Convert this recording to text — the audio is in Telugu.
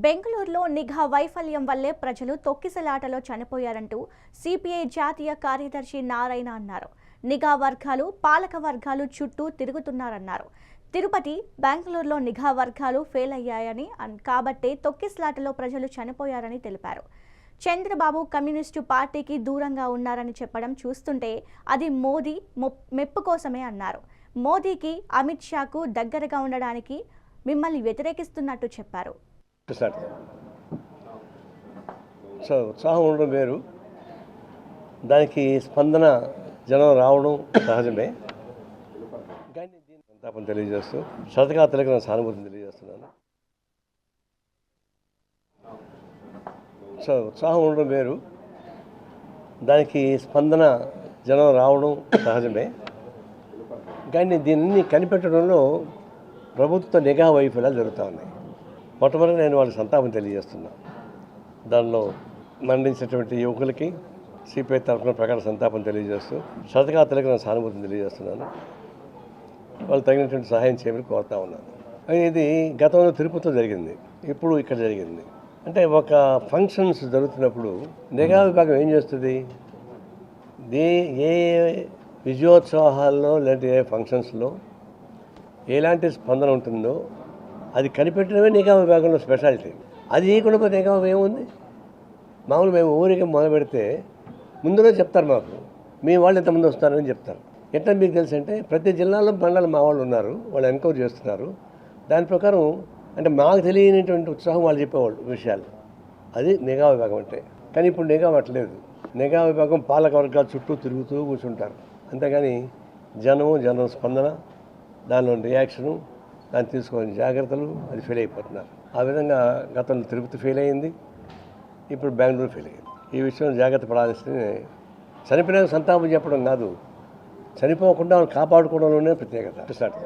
బెంగళూరులో నిఘా వైఫల్యం వల్లే ప్రజలు తొక్కిసలాటలో చనిపోయారంటూ సిపిఐ జాతీయ కార్యదర్శి నారాయణ అన్నారు. నిఘా వర్గాలు పాలక వర్గాలు చుట్టూ తిరుగుతున్నారన్నారు. తిరుపతి బెంగళూరులో నిఘా వర్గాలు ఫెయిల్ అయ్యాయని అన్- కాబట్టే తొక్కిసలాటలో ప్రజలు చనిపోయారని తెలిపారు. చంద్రబాబు కమ్యూనిస్టు పార్టీకి దూరంగా ఉన్నారని చెప్పడం చూస్తుంటే అది మోదీ మొప్- మెప్పు కోసమే అన్నారు. మోదీకి అమిత్ షాకు దగ్గరగా ఉండడానికి మిమ్మల్ని వ్యతిరేకిస్తున్నట్టు చెప్పారు. స్టార్ట్ సో ఉత్సాహం ఉండడం వేరు. దానికి స్పందన జనం రావడం సహజమే. కానీ దీని సంతాపం తెలియజేస్తూ శతఘాతులకు నా సానుభూతిని తెలియజేస్తున్నాను. సో ఉత్సాహం ఉండడం వేరు. దానికి స్పందన జనం రావడం సహజమే. కానీ దీన్ని కనిపెట్టడంలో ప్రభుత్వ నిఘా వైఫల్యాలు జరుగుతూ ఉన్నాయి. మొట్టమొదటి నేను వాళ్ళకి సంతాపం తెలియజేస్తున్నా. దానిలో మరణించినటువంటి యువకులకి సిపిఐ తరఫున ప్రకార సంతాపం తెలియజేస్తూ శతఘాతులకు నా సానుభూతిని తెలియజేస్తున్నాను. వాళ్ళు తగినటువంటి సహాయం చేయమని కోరుతా ఉన్నాను. ఇది గతంలో తిరుపతిలో జరిగింది. ఇప్పుడు ఇక్కడ జరిగింది. అంటే ఒక ఫంక్షన్స్ జరుగుతున్నప్పుడు నిఘా విభాగం ఏం చేస్తుంది? దే ఏ విజయోత్సవాల్లో లేదంటే ఏ ఫంక్షన్స్లో ఎలాంటి స్పందన ఉంటుందో అది కనిపెట్టడమే నిఘా విభాగంలో స్పెషాలిటీ. అది చేయకుండా పోతే నిఘా ఏముంది? మామూలు మేము ఊరికి మొదలు పెడితే ముందులో చెప్తారు మాకు మీ వాళ్ళు ఎంతమంది వస్తారని చెప్తారు. ఎట్లా మీకు తెలుసు అంటే ప్రతి జిల్లాలో మండలం మా వాళ్ళు ఉన్నారు వాళ్ళు ఎంక్వైరీ చేస్తున్నారు. దాని ప్రకారం అంటే మాకు తెలియనటువంటి ఉత్సాహం వాళ్ళు చెప్పేవాళ్ళు విషయాలు. అది నిఘా విభాగం అంటే. కానీ ఇప్పుడు నిఘా అట్లేదు నిఘా విభాగం పాలక వర్గాల చుట్టూ తిరుగుతూ కూర్చుంటారు. అంతేగాని జనం జనం స్పందన దానిలో రియాక్షను దాన్ని తీసుకోవాల్సిన జాగ్రత్తలు అది ఫెయిల్ అయిపోతున్నారు. ఆ విధంగా గతంలో తిరుపతి ఫెయిల్ అయింది ఇప్పుడు బెంగళూరు ఫెయిల్ అయింది. ఈ విషయం జాగ్రత్త పడాల్సి చనిపోయిన సంతాపం చెప్పడం కాదు చనిపోకుండా కాపాడుకోవడంలోనే ప్రత్యేకత. స్టార్ట్